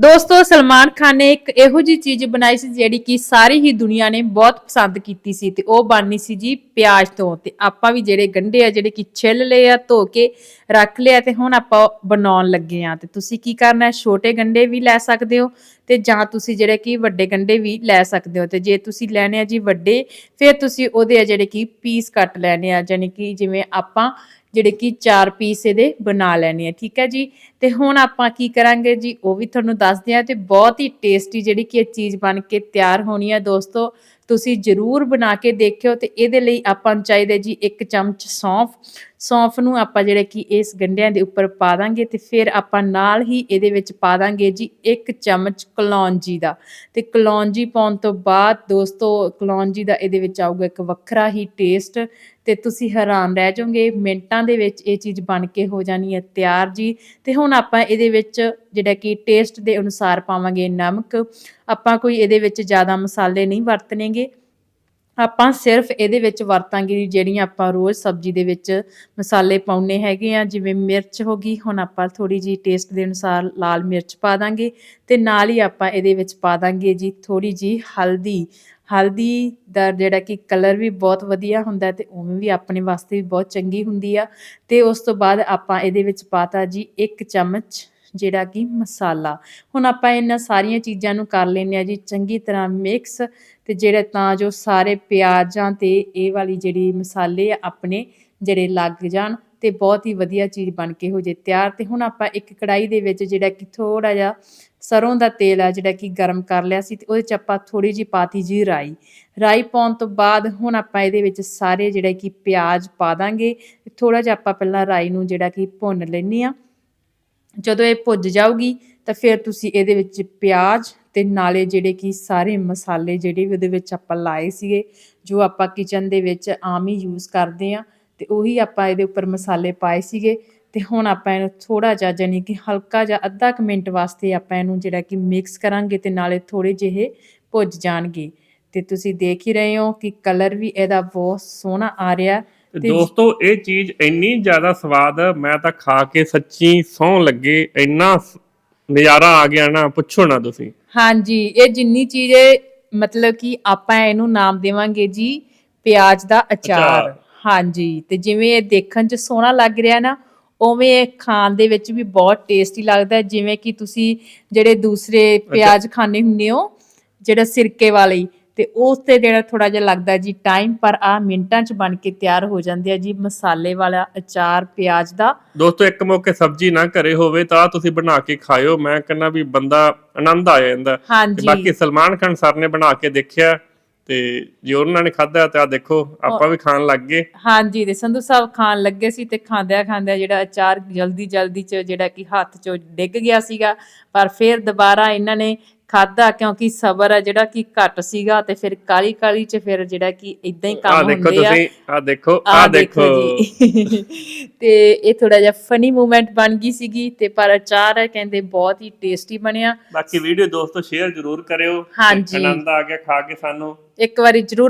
ਦੋਸਤੋ, ਸਲਮਾਨ ਖਾਨ ਨੇ ਇੱਕ ਇਹੋ ਜੀ ਚੀਜ਼ ਬਣਾਈ ਸੀ ਜਿਹੜੀ ਕਿ ਸਾਰੀ ਹੀ ਦੁਨੀਆ ਨੇ ਬਹੁਤ ਪਸੰਦ ਕੀਤੀ ਸੀ ਤੇ ਉਹ ਬਣਨੀ ਸੀ ਜੀ ਪਿਆਜ਼ ਤੋਂ ਤੇ ਆਪਾਂ ਵੀ ਜਿਹੜੇ ਗੰਢੇ ਆ, ਜਿਹੜੇ ਕਿ ਛਿੱਲ ਲਏ ਆ, ਧੋ ਕੇ ਰੱਖ ਲਿਆ ਤੇ ਹੁਣ ਆਪਾਂ ਬਣਾਉਣ ਲੱਗੇ ਆ ਤੇ ਤੁਸੀਂ ਕੀ ਕਰਨਾ ਹੈ? ਛੋਟੇ ਗੰਢੇ ਵੀ ਲੈ ਸਕਦੇ ਹੋ ਤੇ ਜਾਂ ਤੁਸੀਂ ਜਿਹੜੇ ਕਿ ਵੱਡੇ ਗੰਢੇ ਵੀ ਲੈ ਸਕਦੇ ਹੋ ਤੇ ਜੇ ਤੁਸੀਂ ਲੈਣੇ ਆ ਜੀ ਵੱਡੇ, ਫਿਰ ਤੁਸੀਂ ਉਹਦੇ ਆ ਜਿਹੜੇ ਕਿ ਪੀਸ ਕੱਟ ਲੈਣੇ ਆ ਯਾਨੀ ਕਿ ਜਿਵੇਂ ਆਪਾਂ ਜਿਹੜੇ ਕਿ 4 ਪੀਸ ਇਹਦੇ ਬਣਾ ਲੈਣੇ ਆ, ਠੀਕ ਹੈ ਜੀ? ਤੇ ਹੁਣ ਆਪਾਂ ਕੀ ਕਰਾਂਗੇ ਜੀ? ਉਹ ਵੀ ਤੁਹਾਨੂੰ ਦੱਸਦੇ ਆ ਤੇ ਬਹੁਤ ਹੀ ਟੇਸਟੀ ਜਿਹੜੀ ਕਿ ਇਹ ਚੀਜ਼ ਬਣ ਕੇ ਤਿਆਰ ਹੋਣੀ ਹੈ ਦੋਸਤੋ। ਤੁਸੀਂ ਜਰੂਰ ਬਣਾ ਕੇ ਦੇਖਿਓ ਤੇ ਇਹਦੇ ਲਈ ਆਪਾਂ ਨੂੰ ਚਾਹੀਦਾ ਜੀ ਇੱਕ ਚਮਚ ਸੌਂਫ। ਸੌਂਫ ਨੂੰ ਆਪਾਂ ਜਿਹੜਾ ਕਿ ਇਸ ਗੰਢਿਆਂ ਦੇ ਉੱਪਰ ਪਾ ਦਾਂਗੇ ਤੇ ਫਿਰ ਆਪਾਂ ਨਾਲ ਹੀ ਇਹਦੇ ਵਿੱਚ ਪਾ ਦਾਂਗੇ ਜੀ ਇੱਕ ਚਮਚ ਕਲੌਂਜੀ ਦਾ। ਤੇ ਕਲੌਂਜੀ ਪਾਉਣ ਤੋਂ ਬਾਅਦ ਦੋਸਤੋ, ਕਲੌਂਜੀ ਦਾ ਇਹਦੇ ਵਿੱਚ ਆਊਗਾ ਇੱਕ ਵੱਖਰਾ ਹੀ ਟੇਸਟ ਤੇ ਤੁਸੀਂ ਹੈਰਾਨ ਰਹਿ ਜਾਓਗੇ, ਮਿੰਟਾਂ ਦੇ ਵਿੱਚ ਇਹ ਚੀਜ਼ ਬਣ ਕੇ ਹੋ ਜਾਣੀ ਹੈ ਤਿਆਰ ਜੀ। ਤੇ ਹੁਣ ਆਪਾਂ ਇਹਦੇ ਵਿੱਚ ਜਿਹੜਾ ਕਿ ਟੇਸਟ ਦੇ ਅਨੁਸਾਰ ਪਾਵਾਂਗੇ ਨਮਕ। ਆਪਾਂ ਕੋਈ ਇਹਦੇ ਵਿੱਚ ਜ਼ਿਆਦਾ ਮਸਾਲੇ ਨਹੀਂ ਵਰਤਣੇਗੇ। ਆਪਾਂ ਸਿਰਫ ਇਹਦੇ ਵਿੱਚ ਵਰਤਾਂਗੇ ਜਿਹੜੀਆਂ ਆਪਾਂ ਰੋਜ਼ ਸਬਜ਼ੀ ਦੇ ਵਿੱਚ ਮਸਾਲੇ ਪਾਉਨੇ ਹੈਗੇ ਆ, ਜਿਵੇਂ ਮਿਰਚ ਹੋ ਗਈ, ਹੁਣ ਆਪਾਂ ਥੋੜੀ ਜੀ ਟੇਸਟ ਦੇ ਅਨੁਸਾਰ ਲਾਲ ਮਿਰਚ ਪਾ ਦਾਂਗੇ ਤੇ ਨਾਲ ਹੀ ਆਪਾਂ ਇਹਦੇ ਵਿੱਚ ਪਾ ਦਾਂਗੇ ਜੀ ਥੋੜੀ ਜੀ ਹਲਦੀ। ਹਲਦੀ ਦਾ ਜਿਹੜਾ ਕਿ ਕਲਰ ਵੀ ਬਹੁਤ ਵਧੀਆ ਹੁੰਦਾ ਹੈ ਤੇ ਉਵੇਂ ਵੀ ਆਪਣੇ ਵਾਸਤੇ ਵੀ ਬਹੁਤ ਚੰਗੀ ਹੁੰਦੀ ਆ ਤੇ ਉਸ ਤੋਂ ਬਾਅਦ ਆਪਾਂ ਇਹਦੇ ਵਿੱਚ ਪਾਤਾ ਜੀ ਇੱਕ ਚਮਚ ਜਿਹੜਾ ਕਿ ਮਸਾਲਾ। ਹੁਣ ਆਪਾਂ ਇਹਨਾਂ ਸਾਰੀਆਂ ਚੀਜ਼ਾਂ ਨੂੰ ਕਰ ਲੈਂਦੇ ਆ ਜੀ, ਚੰਗੀ ਤਰ੍ਹਾਂ ਮਿਕਸ ਤੇ ਜਿਹੜੇ ਤਾਂ ਜੋ ਸਾਰੇ ਪਿਆਜ਼ਾਂ ਤੇ ਇਹ ਵਾਲੀ ਜਿਹੜੀ ਮਸਾਲੇ ਆ, ਆਪਣੇ ਜਿਹੜੇ ਲੱਗ ਜਾਣ ਤੇ ਬਹੁਤ ਹੀ ਵਧੀਆ ਚੀਜ਼ ਬਣ ਕੇ ਹੋ ਜੇ ਤਿਆਰ। ਤੇ ਹੁਣ ਆਪਾਂ ਇੱਕ ਕੜਾਈ ਦੇ ਵਿੱਚ ਜਿਹੜਾ ਕਿ ਥੋੜਾ ਜਿਹਾ ਸਰੋਂ ਦਾ ਤੇਲ ਆ, ਜਿਹੜਾ ਕਿ ਗਰਮ ਕਰ ਲਿਆ ਸੀ ਤੇ ਉਹਦੇ ਚ ਆਪਾਂ ਥੋੜੀ ਜੀ ਪਾਤੀ ਜੀ ਰਾਈ। ਰਾਈ ਪਾਉਣ ਤੋਂ ਬਾਅਦ ਹੁਣ ਆਪਾਂ ਇਹਦੇ ਵਿੱਚ ਸਾਰੇ ਜਿਹੜਾ ਕਿ ਪਿਆਜ਼ ਪਾ ਦਾਂਗੇ। ਥੋੜਾ ਜਿਹਾ ਆਪਾਂ ਪਹਿਲਾਂ ਰਾਈ ਨੂੰ ਜਿਹੜਾ ਕਿ ਭੁੰਨ ਲੈਣੀ ਆ ਜਦੋਂ ਇਹ ਭੁੱਜ ਜਾਊਗੀ, ਤਾਂ ਫਿਰ ਤੁਸੀਂ ਇਹਦੇ ਵਿੱਚ ਪਿਆਜ਼ ਤੇ ਨਾਲੇ ਜਿਹੜੇ ਕਿ ਸਾਰੇ ਮਸਾਲੇ ਜਿਹੜੇ ਵੀ ਉਹਦੇ ਵਿੱਚ ਆਪਾਂ ਲਾਏ ਸੀਗੇ, ਜੋ ਆਪਾਂ ਕਿਚਨ ਦੇ ਵਿੱਚ ਆਮ ਹੀ ਯੂਜ਼ ਕਰਦੇ ਆ ਤੇ ਉਹੀ ਆਪਾਂ ਇਹਦੇ ਉੱਪਰ ਮਸਾਲੇ ਪਾਏ ਸੀਗੇ। ਤੇ ਹੁਣ ਆਪਾਂ ਇਹਨੂੰ ਥੋੜਾ ਜਿਹਾ ਜਾਨੀ ਕਿ ਹਲਕਾ ਜਿਹਾ ਅੱਧਾ ਕੁ ਮਿੰਟ ਵਾਸਤੇ ਆਪਾਂ ਇਹਨੂੰ ਜਿਹੜਾ ਕਿ ਮਿਕਸ ਕਰਾਂਗੇ ਤੇ ਨਾਲੇ ਥੋੜੇ ਜਿਹੇ ਭੁੱਜ ਜਾਣਗੇ। ਤੇ ਤੁਸੀਂ ਦੇਖ ਹੀ ਰਹੇ ਹੋ ਕਿ ਕਲਰ ਵੀ ਇਹਦਾ ਬਹੁਤ ਸੋਹਣਾ ਆ ਰਿਹਾ। ਤੇ ਦੋਸਤੋ ਇਹ ਚੀਜ਼ ਇੰਨੀ ਜ਼ਿਆਦਾ ਸਵਾਦ ਮੈਂ ਤਾਂ ਖਾ ਕੇ ਸੱਚੀ ਸੌਂ ਲੱਗੇ ਇੰਨਾ ਨਜ਼ਾਰਾ ਆ ਗਿਆ ਨਾ ਪੁੱਛੋ ਨਾ ਤੁਸੀਂ ਹਾਂਜੀ ਇਹ ਜਿੰਨੀ ਚੀਜ਼ ਹੈ ਮਤਲਬ ਕਿ ਆਪਾਂ ਇਹਨੂੰ ਨਾਮ ਦੇਵਾਂਗੇ ਜੀ ਪਿਆਜ਼ ਦਾ ਅਚਾਰ। ਹਾਂਜੀ ਤੇ ਜਿਵੇਂ ਇਹ ਦੇਖਣ 'ਚ ਸੋਹਣਾ ਲੱਗ ਰਿਹਾ ਨਾ ਉਵੇਂ ਇਹ ਖਾਣ ਦੇ ਵਿੱਚ ਵੀ ਬਹੁਤ ਟੇਸਟੀ ਲੱਗਦਾ। ਜਿਵੇਂ ਕਿ ਤੁਸੀਂ ਜਿਹੜੇ ਦੂਸਰੇ ਪਿਆਜ਼ ਖਾਣੇ ਹੁੰਦੇ ਹੋ ਜਿਹੜਾ ਸਿਰਕੇ ਵਾਲੇ ਤੇ ਉਸ ਤੇ ਜਿਹੜਾ ਥੋੜਾ ਜਿਹਾ ਲੱਗਦਾ ਜੀ ਟਾਈਮ ਪਰ ਆ ਮਿੰਟਾਂ 'ਚ ਬਣ ਕੇ ਤਿਆਰ ਹੋ ਜਾਂਦੇ ਆ ਜੀ ਮਸਾਲੇ ਵਾਲਾ ਅਚਾਰ ਪਿਆਜ਼ ਦਾ। ਦੋਸਤੋ ਇੱਕ ਮੌਕੇ ਸਬਜ਼ੀ ਨਾ ਘਰੇ ਹੋਵੇ ਤਾਂ ਤੁਸੀਂ ਬਣਾ ਕੇ ਖਾਇਓ। ਮੈਂ ਕਹਿੰਦਾ ਵੀ ਬੰਦਾ ਆਨੰਦ ਆ ਜਾਂਦਾ। ਤੇ ਬਾਕੀ ਸਲਮਾਨ ਖਾਨ ਸਰ ਨੇ ਬਣਾ ਕੇ ਦੇਖਿਆ ਤੇ ਜੇ ਉਹਨਾਂ ਨੇ ਖਾਧਾ ਤਾਂ ਦੇਖੋ ਆਪਾਂ ਵੀ ਖਾਣ ਲੱਗ ਗਏ। ਹਾਂਜੀ ਤੇ ਸੰਧੂ ਸਾਹਿਬ ਖਾਣ ਲੱਗੇ ਸੀ ਤੇ ਖਾਂਦਿਆਂ ਖਾਂਦਿਆਂ ਜਿਹੜਾ ਅਚਾਰ ਜਲਦੀ ਜਲਦੀ ਚ ਜਿਹੜਾ ਕਿ ਹੱਥ ਚੋਂ ਡਿੱਗ ਗਿਆ ਸੀਗਾ। ਪਰ ਫਿਰ ਦੁਬਾਰਾ ਇਹਨਾਂ ਨੇ ਖਾਦਾ ਕਿਉਂਕਿ ਸਬਰ ਆ ਜਿਹੜਾ ਕਿ ਘੱਟ ਸੀਗਾ ਤੇ ਫਿਰ ਕਾਲੀ ਕਾਲੀ ਚ ਫਿਰ ਜਿਹੜਾ ਕਿ ਇਦਾਂ ਹੀ ਕੰਮ ਦੇਖੋ ਹੁੰਦੇ ਆ। ਤੁਸੀਂ ਆਹ ਦੇਖੋ ਆਹ ਆਹ ਦੇਖੋ। ਜੀ। ਤੇ ਇਹ ਥੋੜਾ ਜਿਹਾ ਫਨੀ ਮੂਮੈਂਟ ਬਣ ਗਈ ਸੀਗੀ ਤੇ ਪਰ ਅਚਾਰ ਹੈ ਕਹਿੰਦੇ ਬਹੁਤ ਹੀ ਟੇਸਟੀ ਬਣਿਆ। ਬਾਕੀ ਵੀਡੀਓ ਦੋਸਤੋ ਸ਼ੇਅਰ ਜ਼ਰੂਰ ਕਰਿਓ। ਹਾਂਜੀ। ਆਨੰਦ ਆ ਗਿਆ ਖਾ ਕੇ ਸਾਨੂੰ। ਇੱਕ ਵਾਰੀ ਜਰੂਰ